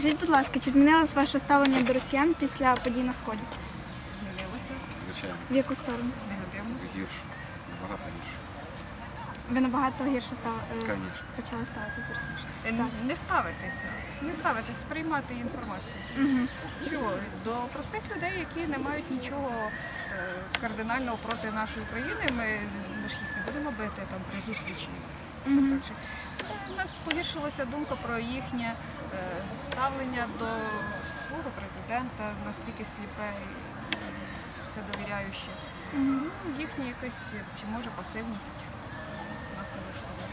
Скажіть, будь ласка, чи змінилось ваше ставлення до росіян після подій на сході? Змінилося Звичайно, В яку сторону? негативно. гірше, набагато гірше. Ви набагато гірше став... е, Звісно. почали ставити до Росії. Е, Не ставитися, не ставитися, сприймати інформацію. Угу. Чого? До простих людей, які не мають нічого е, кардинального проти нашої країни, ми, ми ж їх не будемо бити там при зустрічі. Угу. Е, У нас погіршилася думка про їхнє е, ставлення до свого президента, настільки сліпе і все довіряюще. Ну, Їхня якась чи може пасивність нас не влаштовує.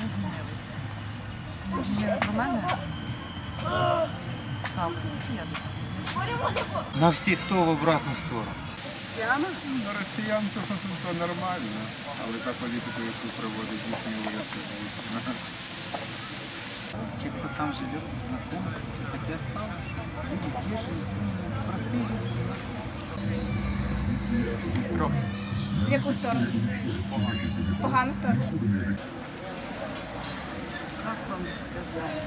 Не змінилися. Не змінили про мене. Так, я думаю. На всі сто в обратну сторону. Ну, росіян то, то нормально, але та політика, яку проводить їхні уряд, це звісно. Те, кто там живет, со знакомых, все так и осталось. Люди те же, простые люди. В яку сторону? Погану сторону. как вам сказать,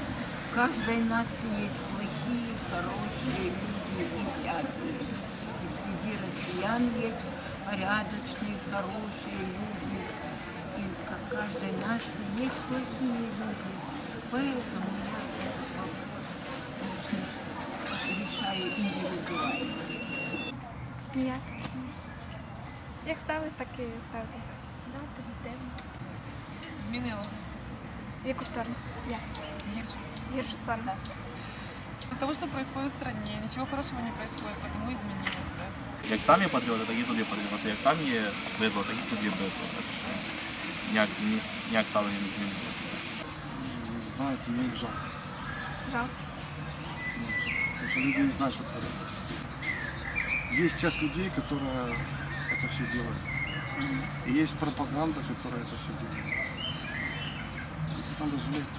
в каждой нации есть плохие, хорошие люди россиян есть порядочные, хорошие люди. И как в каждой нации есть плохие люди. Поэтому я этот вопрос очень решаю индивидуально. Ніяк. Як ставились, так і ставитись. Да, позитивно. Змінилося. В яку сторону? Як? Гірше. В гіршу сторону. От Того, что происходит в стране, ничего хорошего не происходит, потому и изменилось, да. Як там є патріоти, так і тут є патріоти. Як там є бидло, так і тут є бидло. Так що ніяк, змі- ніяк ставлення не змінилося. Знаете, мне их жалко. Жалко. Потому что люди не знают, что творят. Есть часть людей, которая это все делает. И есть пропаганда, которая это все делает. Их надо жалеть. просто.